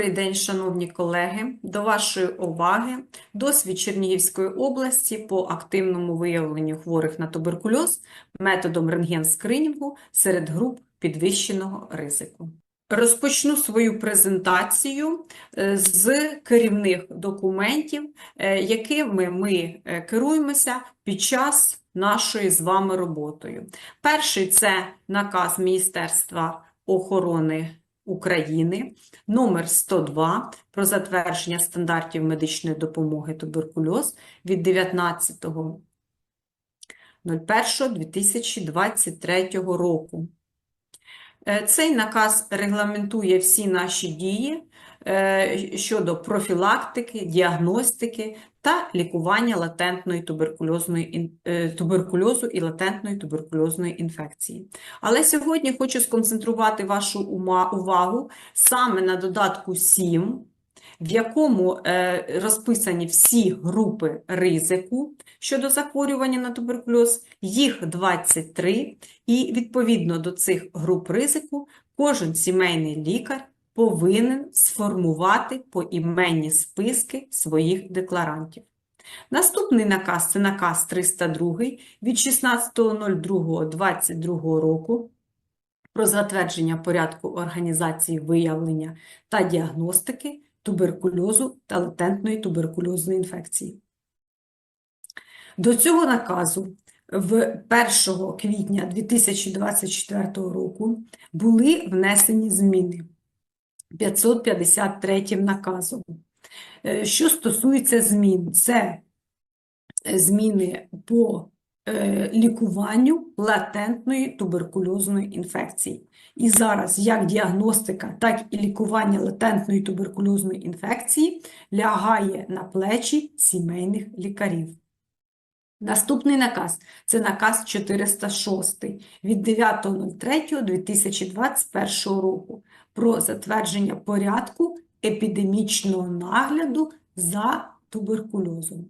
Добрий день, шановні колеги. До вашої уваги досвід Чернігівської області по активному виявленню хворих на туберкульоз методом рентген-скринінгу серед груп підвищеного ризику. Розпочну свою презентацію е, з керівних документів, е, якими ми е, керуємося під час нашої з вами роботою. Перший це наказ Міністерства охорони України номер 102 про затвердження стандартів медичної допомоги туберкульоз від 19.01.2023 року. Е, Цей наказ регламентує всі наші дії е, щодо профілактики, діагностики та лікування латентної туберкульозної е, туберкульозу і латентної туберкульозної інфекції. Але сьогодні хочу сконцентрувати вашу увагу саме на додатку 7, в якому е, розписані всі групи ризику щодо захворювання на туберкульоз, їх 23, і відповідно до цих груп ризику кожен сімейний лікар повинен сформувати поіменні списки своїх декларантів. Наступний наказ – це наказ 302 від 16.02.22 року про затвердження порядку організації виявлення та діагностики туберкульозу та латентної туберкульозної інфекції. До цього наказу в 1 квітня 2024 року були внесені зміни 553 наказом. Е, Що стосується змін, це е, зміни по е, лікуванню латентної туберкульозної інфекції. І зараз як діагностика, так і лікування латентної туберкульозної інфекції лягає на плечі сімейних лікарів. Наступний наказ – це наказ 406 від 9.03.2021 року про затвердження порядку епідемічного нагляду за туберкульозом.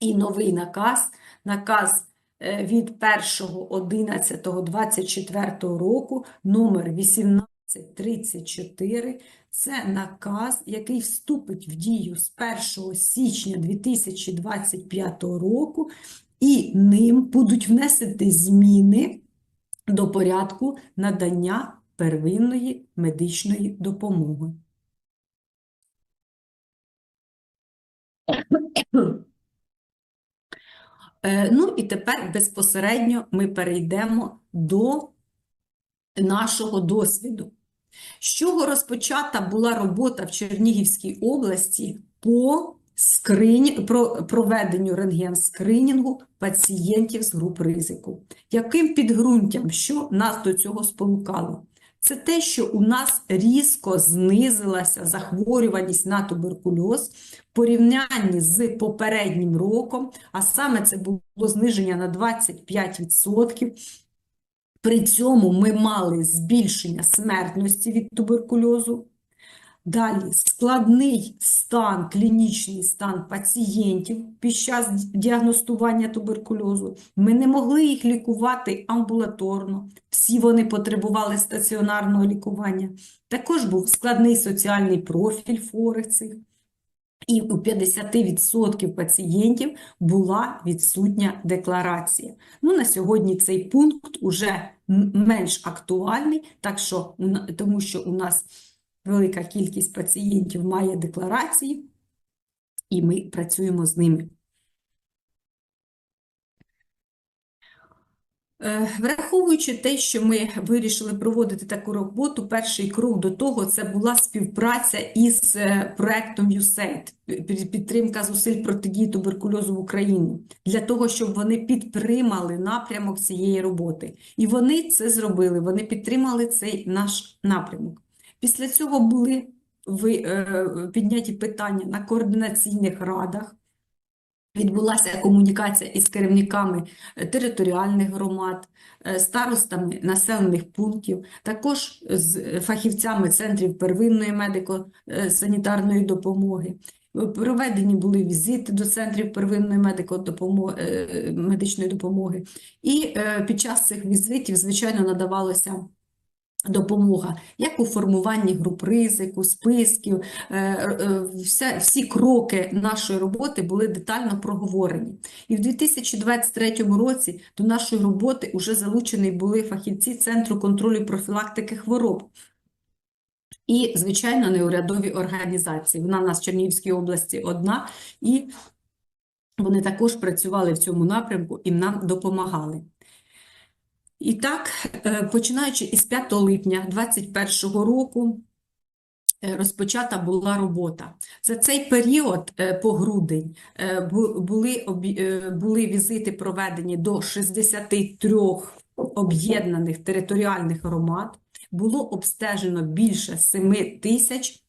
І новий наказ, наказ е, від 1.11.24 року, номер 1834, це наказ, який вступить в дію з 1 січня 2025 року, і ним будуть внесені зміни до порядку надання первинної медичної допомоги. Е, Ну і тепер безпосередньо ми перейдемо до нашого досвіду. З чого розпочата була робота в Чернігівській області по скрині... про... проведенню рентген-скринінгу пацієнтів з груп ризику? Яким підґрунтям, що нас до цього спонукало? Це те, що у нас різко знизилася захворюваність на туберкульоз в порівнянні з попереднім роком, а саме це було зниження на 25%. При цьому ми мали збільшення смертності від туберкульозу. Далі складний стан, клінічний стан пацієнтів під час діагностування туберкульозу. Ми не могли їх лікувати амбулаторно, всі вони потребували стаціонарного лікування. Також був складний соціальний профіль хворих цих. І у 50% пацієнтів була відсутня декларація. Ну, на сьогодні цей пункт уже менш актуальний, так що, тому що у нас велика кількість пацієнтів має декларації, і ми працюємо з ними. Враховуючи те, що ми вирішили проводити таку роботу, перший крок до того це була співпраця із е, проектом USAID, підтримка зусиль протидії туберкульозу в Україні, для того, щоб вони підтримали напрямок цієї роботи. І вони це зробили, вони підтримали цей наш напрямок. Після цього були е, підняті питання на координаційних радах. Відбулася комунікація із керівниками е, територіальних громад, е, старостами населених пунктів, також з е, фахівцями центрів первинної медико-санітарної допомоги. Проведені були візити до центрів первинної медико-допомоги, медичної допомоги. І під час цих візитів, звичайно, надавалося допомога, як у формуванні груп ризику, списків, е, е, вся- всі кроки нашої роботи були детально проговорені. І в 2023 році до нашої роботи вже залучені були фахівці Центру контролю профілактики хвороб. І, звичайно, неурядові організації. Вона в нас в Чернігівській області одна, і вони також працювали в цьому напрямку і нам допомагали. І так, е, починаючи із 5 липня 2021 року, е, розпочата була робота. За цей період е, по грудень були, були візити проведені до 63 об'єднаних територіальних громад, було обстежено більше 7 тисяч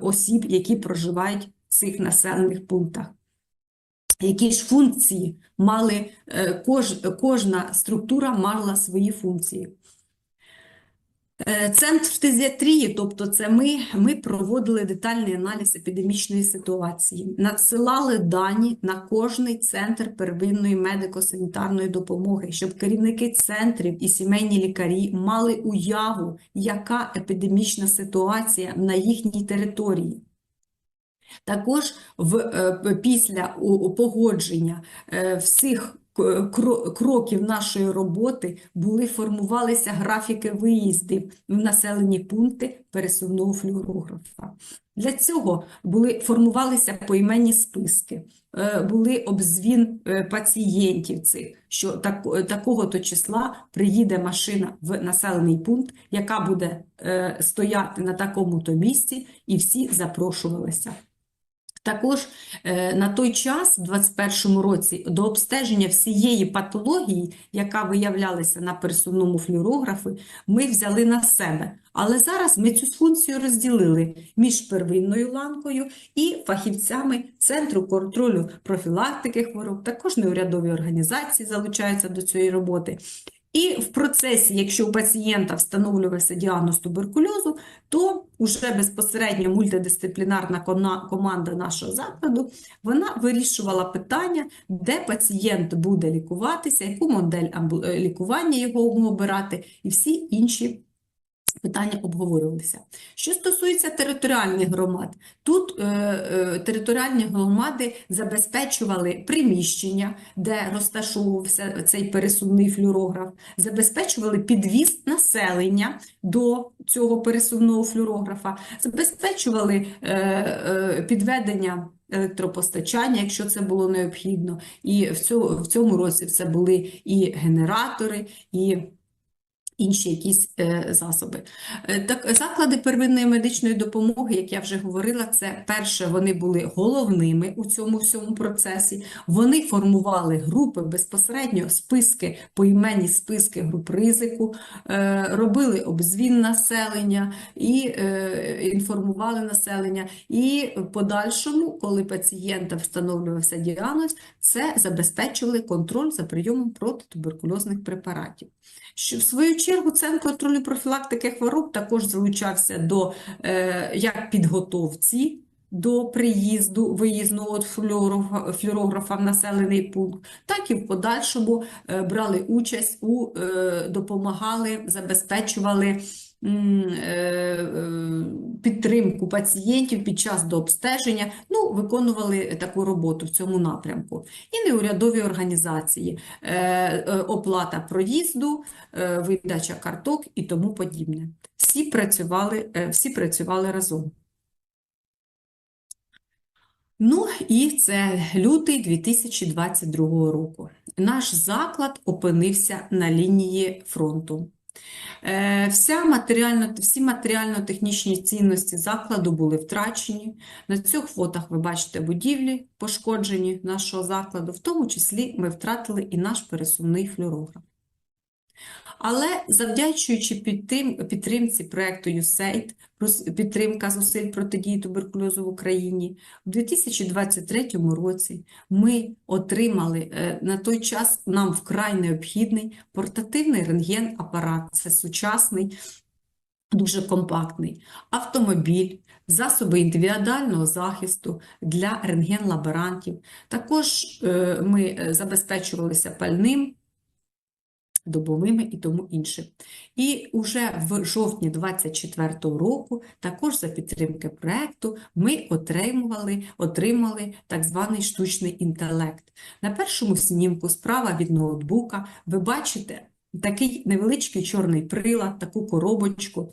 осіб, які проживають в цих населених пунктах. Які ж функції мали, е, кож, кожна структура мала свої функції. Е, Центр фтизіатрії, тобто це ми, ми проводили детальний аналіз епідемічної ситуації, надсилали дані на кожний центр первинної медико-санітарної допомоги, щоб керівники центрів і сімейні лікарі мали уяву, яка епідемічна ситуація на їхній території. Також в, е, після погодження е, всіх кроків нашої роботи були формувалися графіки виїздів в населені пункти пересувного флюорографа. Для цього були, формувалися поіменні списки, е, були обзвін пацієнтів цих, що так, такого-то числа приїде машина в населений пункт, яка буде стояти на такому-то місці, і всі запрошувалися. Також е, на той час, в 2021 році, до обстеження всієї патології, яка виявлялася на пересувному флюорографі, ми взяли на себе. Але зараз ми цю функцію розділили між первинною ланкою і фахівцями Центру контролю профілактики хвороб, також неурядові організації залучаються до цієї роботи. І в процесі, якщо у пацієнта встановлювався діагноз туберкульозу, то вже безпосередньо мультидисциплінарна команда нашого закладу вона вирішувала питання, де пацієнт буде лікуватися, яку модель е, лікування його обирати, і всі інші питання обговорювалися. Що стосується територіальних громад, тут е, е, територіальні громади забезпечували приміщення, де розташовувався цей пересувний флюорограф, забезпечували підвіз населення до цього пересувного флюорографа, забезпечували е, е, підведення електропостачання, якщо це було необхідно. І в цьому, в цьому році це були і генератори, і інші якісь е, засоби. Е, Так, заклади первинної медичної допомоги, як я вже говорила, це перше, вони були головними у цьому всьому процесі. Вони формували групи безпосередньо, списки, поіменні списки груп ризику, е, робили обзвін населення і інформували населення. І в подальшому, коли пацієнта встановлювався діагноз, це забезпечували контроль за прийомом протитуберкульозних препаратів. Що в свою чергу Центр контролю профілактики хвороб також залучався до е, як підготовці до приїзду виїзного флюорографа, в населений пункт, так і в подальшому е, брали участь у е, допомагали, забезпечували підтримку пацієнтів під час дообстеження, ну, виконували таку роботу в цьому напрямку. І неурядові організації, е, е, оплата проїзду, е, видача карток і тому подібне. Всі працювали, е, всі працювали разом. Ну і це лютий 2022 року. Наш заклад опинився на лінії фронту. Е, Вся матеріально, всі матеріально-технічні цінності закладу були втрачені. На цих фотах ви бачите будівлі пошкоджені нашого закладу, в тому числі ми втратили і наш пересувний флюорограф. Але завдячуючи підтрим, підтримці проєкту USAID, підтримка зусиль протидії туберкульозу в Україні, у 2023 році ми отримали е, на той час нам вкрай необхідний портативний рентген-апарат. Це сучасний, дуже компактний автомобіль, засоби індивідуального захисту для рентген-лаборантів. Також е, ми е, забезпечувалися пальним добовими і тому інше. І уже в жовтні 24-го року, також за підтримки проекту, ми отримували, отримали так званий штучний інтелект. На першому снімку справа від ноутбука ви бачите такий невеличкий чорний прилад, таку коробочку,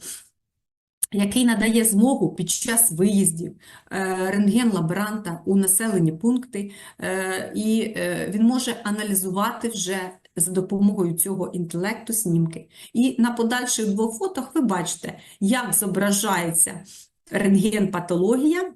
який надає змогу під час виїздів е, рентген-лаборанта у населені пункти, е, і е, він може аналізувати вже за допомогою цього інтелекту снімки. І на подальших двох фотох ви бачите, як зображається рентген-патологія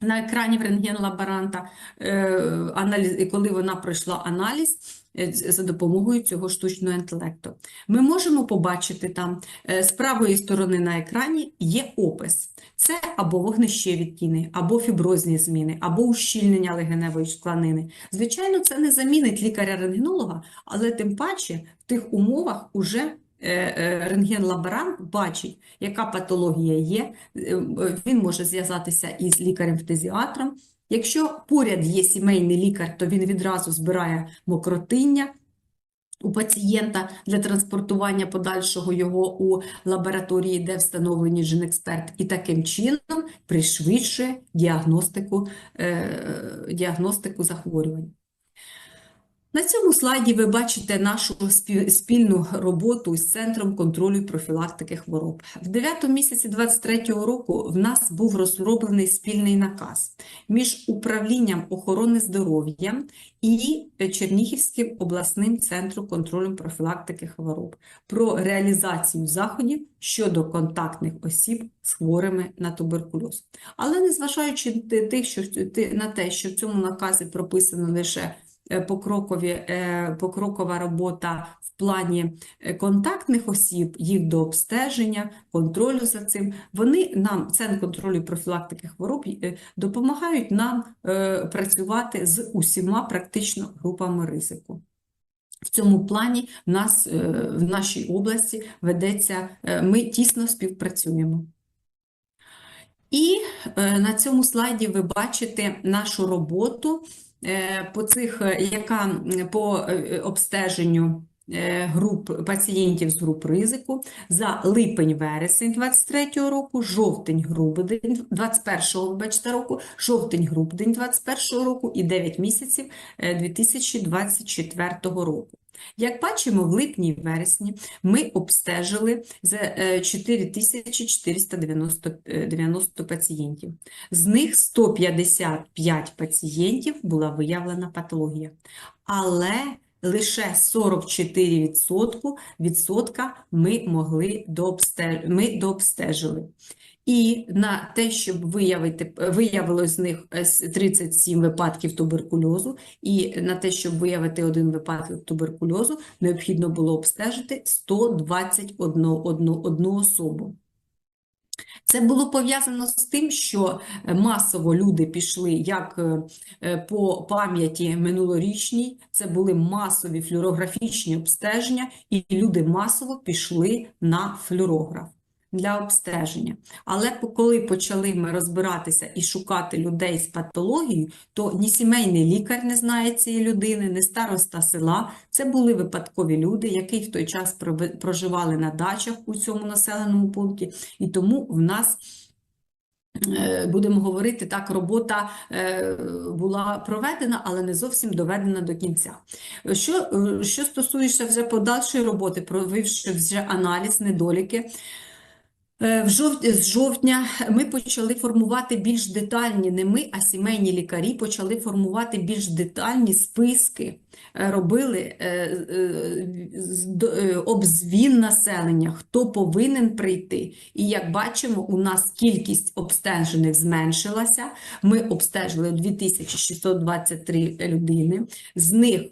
на екрані в рентген-лаборанта, е, коли вона пройшла аналіз за допомогою цього штучного інтелекту. Ми можемо побачити там е, з правої сторони на екрані є опис. Це або вогнище відтіни, або фіброзні зміни, або ущільнення легеневої скланини. Звичайно, це не замінить лікаря-рентгенолога, але тим паче в тих умовах уже е, е, рентген-лаборант бачить, яка патологія є, е, е, він може зв'язатися із лікарем-фтезіатром. Якщо поряд є сімейний лікар, то він відразу збирає мокротиння у пацієнта для транспортування подальшого його у лабораторії, де встановлені жінексперт, і таким чином пришвидшує діагностику, е, діагностику захворювань. На цьому слайді ви бачите нашу спі- спільну роботу з Центром контролю і профілактики хвороб. В 9 місяці 23 року в нас був розроблений спільний наказ між Управлінням охорони здоров'я і Чернігівським обласним центром контролю профілактики хвороб про реалізацію заходів щодо контактних осіб з хворими на туберкульоз. Але незважаючи на те, що в цьому наказі прописано лише покрокові, е, покрокова робота в плані е, контактних осіб, їх до обстеження, контролю за цим, вони нам, Центр контролю профілактики хвороб, е, допомагають нам е, працювати з усіма практично групами ризику. В цьому плані в нас е, в нашій області ведеться, е, ми тісно співпрацюємо. І е, на цьому слайді ви бачите нашу роботу е, по цих, е, яка по е, обстеженню е, груп пацієнтів з груп ризику за липень-вересень 23 року, жовтень-грудень 21 вибачте, року, жовтень-грудень 21 року і 9 місяців е, 2024 року. Як бачимо, в липні вересні ми обстежили за е, 4490 е, 90 пацієнтів. З них 155 пацієнтів була виявлена патологія, але лише 44% відсотка ми могли дообстежити, ми дообстежили. І на те, щоб виявити, виявилось з них е, с- 37 випадків туберкульозу, і на те, щоб виявити один випадок туберкульозу, необхідно було обстежити 121 одну, одну особу. Це було пов'язано з тим, що е, масово люди пішли як е, е, по пам'яті минулорічній, це були масові флюорографічні обстеження, і люди масово пішли на флюорограф для обстеження. Але коли почали ми розбиратися і шукати людей з патологією, то ні сімейний лікар не знає цієї людини, ні староста села. Це були випадкові люди, які в той час проживали на дачах у цьому населеному пункті, і тому в нас е, будемо говорити так, робота е, була проведена, але не зовсім доведена до кінця. Що, е, що стосується вже подальшої роботи, провівши вже аналіз, недоліки, В жов... З жовтня ми почали формувати більш детальні, не ми, а сімейні лікарі почали формувати більш детальні списки, е, робили е, е, е, обзвін населення, хто повинен прийти. І як бачимо, у нас кількість обстежених зменшилася. Ми обстежили 2623 людини, з них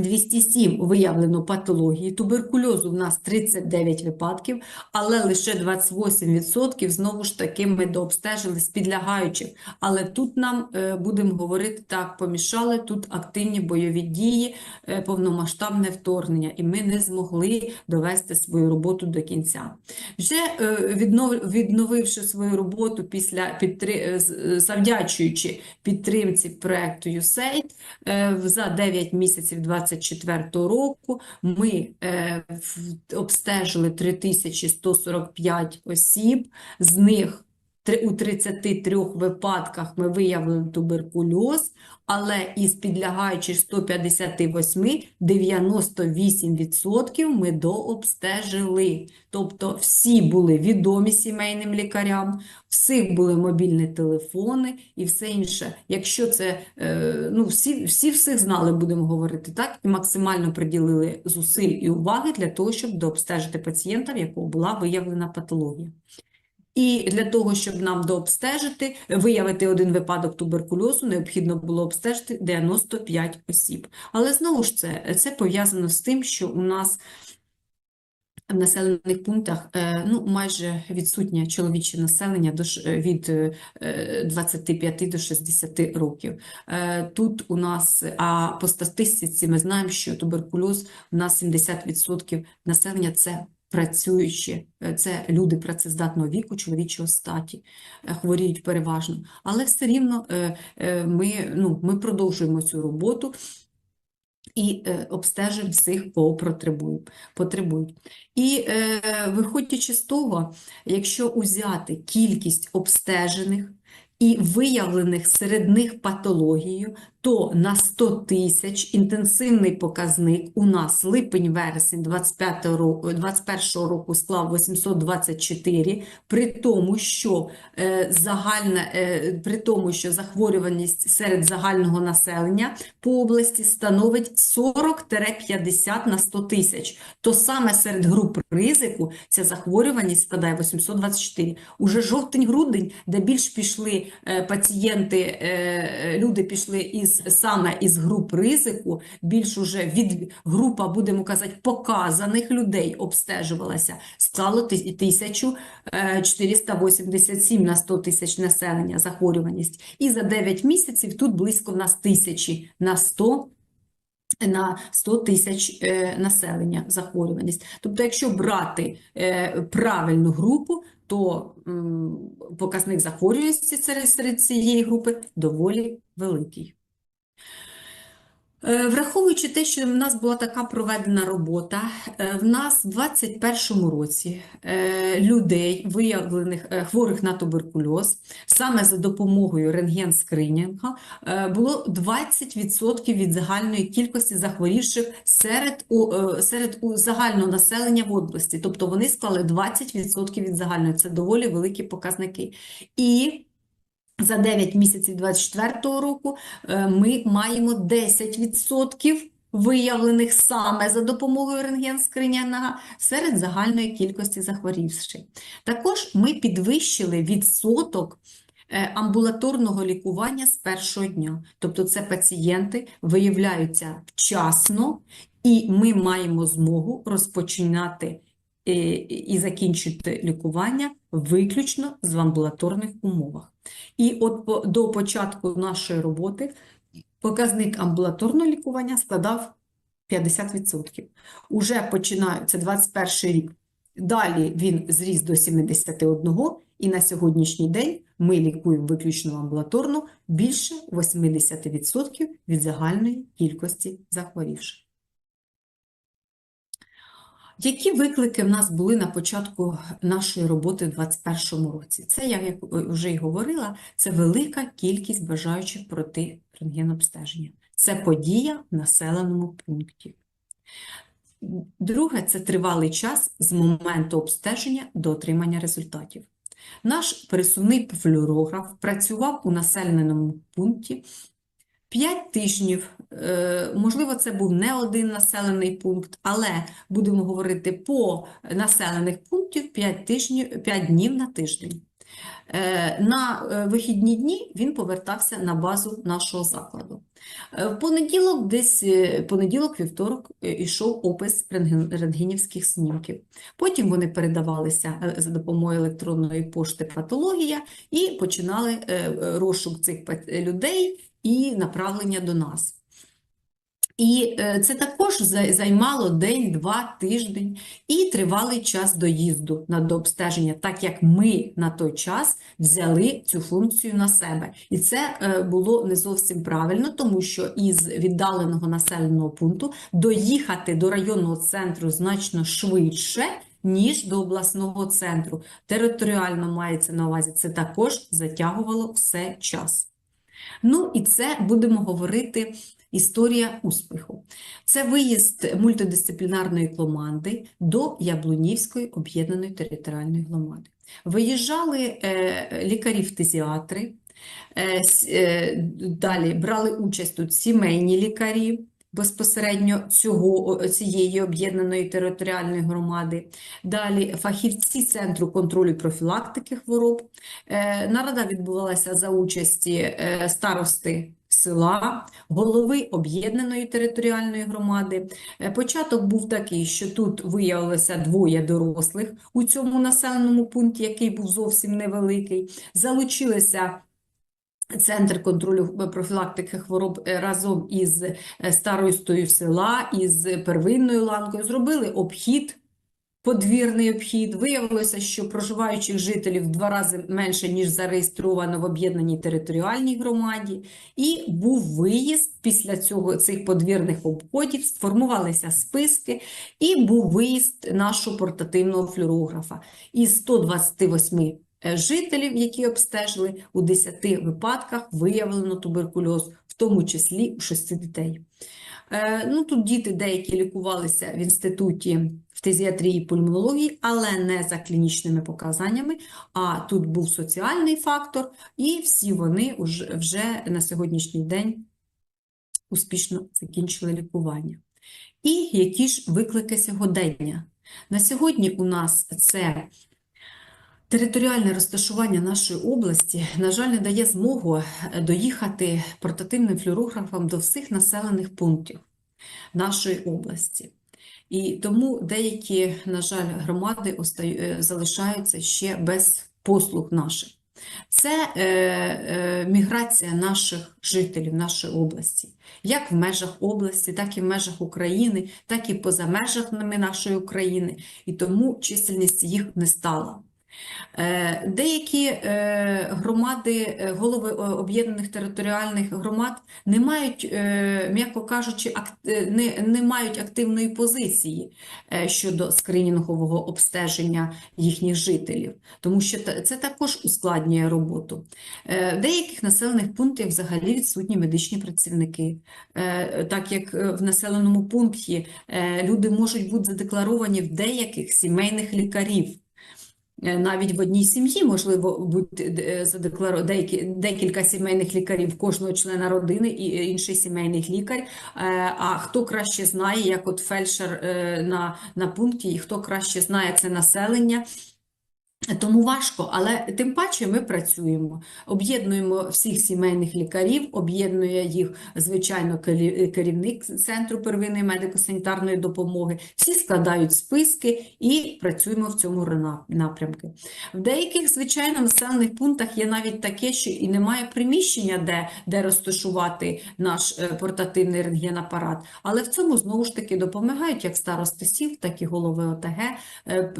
207 виявлено патології, туберкульозу в нас 39 випадків, але лише 28% знову ж таки ми дообстежили з підлягаючих. Але тут нам, е, будемо говорити так, помішали тут активні бойові дії, е, повномасштабне вторгнення, і ми не змогли довести свою роботу до кінця. Вже е, віднов- відновивши свою роботу після підтри... завдячуючи підтримці проекту USAID, за 9 місяців 20 2024 року. Ми е, обстежили 3145 осіб, з них у 33 випадках ми виявили туберкульоз, але із підлягаючих 158 98% ми дообстежили. Тобто всі були відомі сімейним лікарям, всіх були мобільні телефони і все інше. Якщо це, е, ну, всі, всі всіх знали, будемо говорити так, і максимально приділили зусиль і уваги для того, щоб дообстежити пацієнта, в якого була виявлена патологія. І для того, щоб нам дообстежити, виявити один випадок туберкульозу, необхідно було обстежити 95 осіб. Але знову ж це, це пов'язано з тим, що у нас в населених пунктах е, ну, майже відсутнє чоловіче населення е, від е, 25 до 60 років. Е, Тут у нас, а по статистиці ми знаємо, що туберкульоз у нас 70% населення це працюючі, е, це люди працездатного віку, чоловічого статі, е, хворіють переважно. Але все рівно е, ми, ну, ми продовжуємо цю роботу і е, всіх, кого потребують. І виходячи з того, якщо узяти кількість обстежених і виявлених серед них патологією, то на 100 тисяч інтенсивний показник у нас липень-вересень 25 року, року склав 824, при тому, що е, загальна, е, при тому, що захворюваність серед загального населення по області становить 40-50 на 100 тисяч, то саме серед груп ризику ця захворюваність складає 824. Уже жовтень-грудень, де більш пішли е, пацієнти, е, люди пішли із саме із груп ризику, більш уже від група, будемо казати, показаних людей обстежувалася, склало 1487 на 100 тисяч населення захворюваність. І за 9 місяців тут близько нас тисячі на 100 на 100 тисяч е, населення захворюваність. Тобто, якщо брати е, правильну групу, то показник захворюваності серед цієї групи доволі великий. Е, Враховуючи те, що в нас була така проведена робота, е, в нас в 2021 році е, людей, виявлених хворих на туберкульоз, саме за допомогою рентген-скринінга, було 20% від загальної кількості захворівших серед, серед загального населення в області. Тобто вони склали 20% від загальної. Це доволі великі показники. І за 9 місяців 2024 року е, ми маємо 10% виявлених саме за допомогою рентген-скринінга серед загальної кількості захворівших. Також ми підвищили відсоток е, амбулаторного лікування з першого дня. Тобто це пацієнти виявляються вчасно, і ми маємо змогу розпочинати і закінчити лікування виключно в амбулаторних умовах. І от до початку нашої роботи показник амбулаторного лікування складав 50%. Уже починаю, це 21 рік. Далі він зріс до 71, і на сьогоднішній день ми лікуємо виключно амбулаторно більше 80% від загальної кількості захворівших. Які виклики в нас були на початку нашої роботи в 2021 році? Це, я як вже й говорила, це велика кількість бажаючих пройти рентгенобстеження. Це подія в населеному пункті. Друге, це тривалий час з моменту обстеження до отримання результатів. Наш пересувний флюорограф працював у населеному пункті 5 тижнів. Е, Можливо, це був не один населений пункт, але будемо говорити по населених пунктів 5 тижнів, 5 днів на тиждень. Е, На е, вихідні дні він повертався на базу нашого закладу. В понеділок, десь понеділок, вівторок ішов опис рентгенівських снімків. Потім вони передавалися за допомогою електронної пошти патологія і починали розшук цих людей і направлення до нас. І е, це також займало день, два, тиждень і тривалий час доїзду на дообстеження, так як ми на той час взяли цю функцію на себе. І це е, було не зовсім правильно, тому що із віддаленого населеного пункту доїхати до районного центру значно швидше, ніж до обласного центру. Територіально мається на увазі, це також затягувало все час. Ну і це будемо говорити історія успіху. Це виїзд мультидисциплінарної команди до Яблунівської об'єднаної територіальної громади. Виїжджали е, лікарі-фтизіатри, е, е, далі брали участь тут сімейні лікарі безпосередньо цього, цієї об'єднаної територіальної громади, далі фахівці Центру контролю профілактики хвороб. Нарада відбувалася за участі старости села, голови об'єднаної територіальної громади. Е, Початок був такий, що тут виявилося двоє дорослих у цьому населеному пункті, який був зовсім невеликий. Залучилися Центр контролю е, профілактики хвороб е, разом із старостою села, із первинною ланкою, зробили обхід подвірний обхід. Виявилося, що проживаючих жителів в два рази менше, ніж зареєстровано в об'єднаній територіальній громаді. І був виїзд після цього цих подвірних обходів, сформувалися списки, і був виїзд нашого портативного флюорографа. Із 128 е, жителів, які обстежили, у 10 випадках виявлено туберкульоз, в тому числі у 6 дітей. Е, Ну, тут діти деякі лікувалися в інституті фтизіатрії і пульмонології, але не за клінічними показаннями, а тут був соціальний фактор, і всі вони вже на сьогоднішній день успішно закінчили лікування. І які ж виклики сьогодення? На сьогодні у нас це Територіальне розташування нашої області, на жаль, не дає змогу е, доїхати портативним флюорографом до всіх населених пунктів нашої області. І тому деякі, на жаль, громади е, залишаються ще без послуг наших. Це е, е, міграція наших жителів нашої області, як в межах області, так і в межах України, так і поза межами нашої України, і тому чисельність їх не стала. Е, Деякі е, громади, е, голови об'єднаних територіальних громад не мають, м'яко кажучи, не, не мають активної позиції щодо скринінгового обстеження їхніх жителів, тому що це також ускладнює роботу. В деяких населених пунктах взагалі відсутні медичні працівники, так як в населеному пункті люди можуть бути задекларовані в деяких сімейних лікарів. Е, Навіть в одній сім'ї можливо бути е, задекларо... деякі, декілька сімейних лікарів кожного члена родини і е, інший сімейний лікар. А хто краще знає, як от фельдшер на, на пункті, і хто краще знає це населення. Тому важко, але тим паче ми працюємо, об'єднуємо всіх сімейних лікарів, об'єднує їх, звичайно, керівник Центру первинної медико-санітарної допомоги. Всі складають списки і працюємо в цьому напрямку. В деяких, звичайно, населених пунктах є навіть таке, що і немає приміщення, де, де розташувати наш е, портативний рентгенапарат. Але в цьому знову ж таки допомагають як старости сіл, так і голови ОТГ е,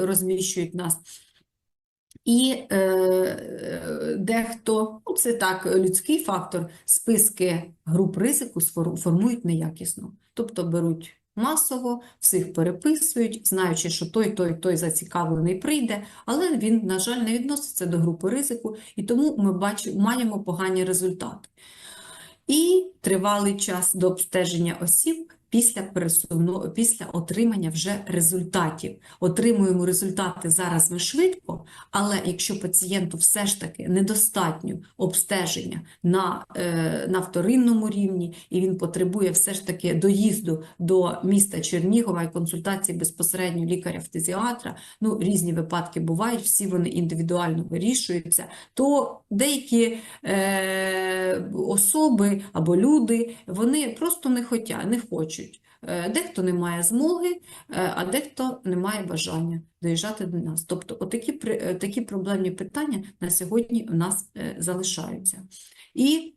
розміщують нас. І е, дехто, ну це так, людський фактор, списки груп ризику формують неякісно. Тобто беруть масово, всіх переписують, знаючи, що той, той, той зацікавлений прийде, але він, на жаль, не відноситься до групи ризику, і тому ми бачимо, маємо погані результати. І тривалий час до обстеження осіб після пересувного, після отримання вже результатів. Отримуємо результати зараз ми швидко, але якщо пацієнту все ж таки недостатньо обстеження на, е, на вторинному рівні, і він потребує все ж таки доїзду до міста Чернігова і консультації безпосередньо лікаря-фтизіатра, ну, різні випадки бувають, всі вони індивідуально вирішуються, то деякі е, особи або люди, вони просто не хотять, не хочуть. Е, Дехто не має змоги, е, а дехто не має бажання доїжджати до нас. Тобто отакі, е, такі проблемні питання на сьогодні у нас залишаються. І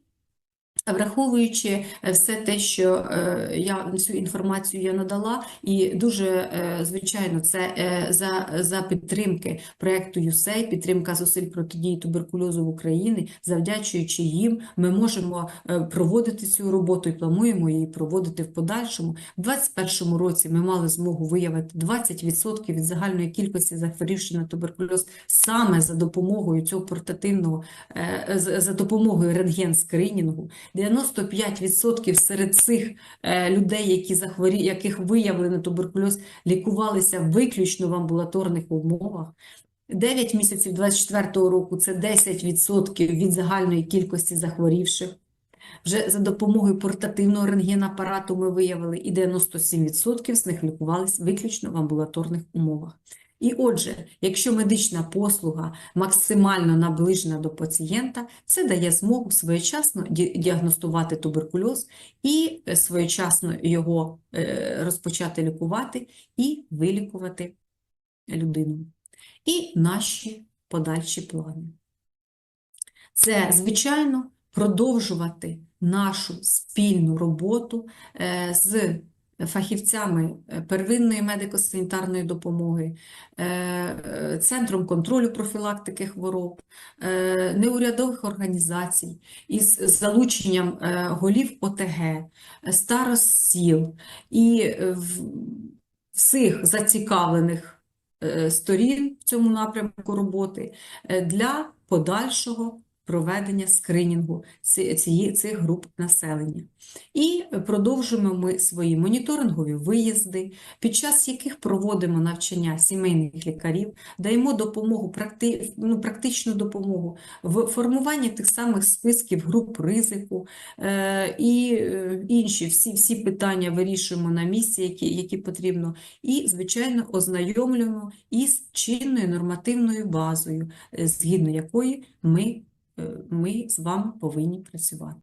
Враховуючи е, все те, що е, я цю інформацію я надала, і дуже е, звичайно, це за, за підтримки проекту USAID, підтримка зусиль протидії туберкульозу в Україні, завдячуючи їм, ми можемо проводити цю роботу і плануємо її проводити в подальшому. У 2021 році ми мали змогу виявити 20% від загальної кількості захворівших на туберкульоз саме за допомогою цього портативного, за допомогою рентген-скринінгу. 95% серед цих е, людей, які захворі... яких виявлено туберкульоз, лікувалися виключно в амбулаторних умовах. 9 місяців 24 року це 10% від загальної кількості захворівших. Вже за допомогою портативного рентгенапарату ми виявили, і 97% з них лікувалися виключно в амбулаторних умовах. І отже, якщо медична послуга максимально наближена до пацієнта, це дає змогу своєчасно діагностувати туберкульоз і е, своєчасно його е, розпочати лікувати і вилікувати людину. І наші подальші плани. Це, звичайно, продовжувати нашу спільну роботу е, з фахівцями е, первинної медико-санітарної допомоги, е, е, Центром контролю профілактики хвороб, неурядових організацій із залученням голів ОТГ, старост сіл і всіх зацікавлених сторін в цьому напрямку роботи для подальшого проведення скринінгу цих груп населення. І продовжуємо ми свої моніторингові виїзди, під час яких проводимо навчання сімейних лікарів, даємо допомогу, практи, ну, практичну допомогу в формуванні тих самих списків груп ризику е, і е, інші всі, всі питання вирішуємо на місці, які, які потрібно, і, звичайно, ознайомлюємо із чинною нормативною базою, е, згідно якої ми, ми з вами повинні працювати.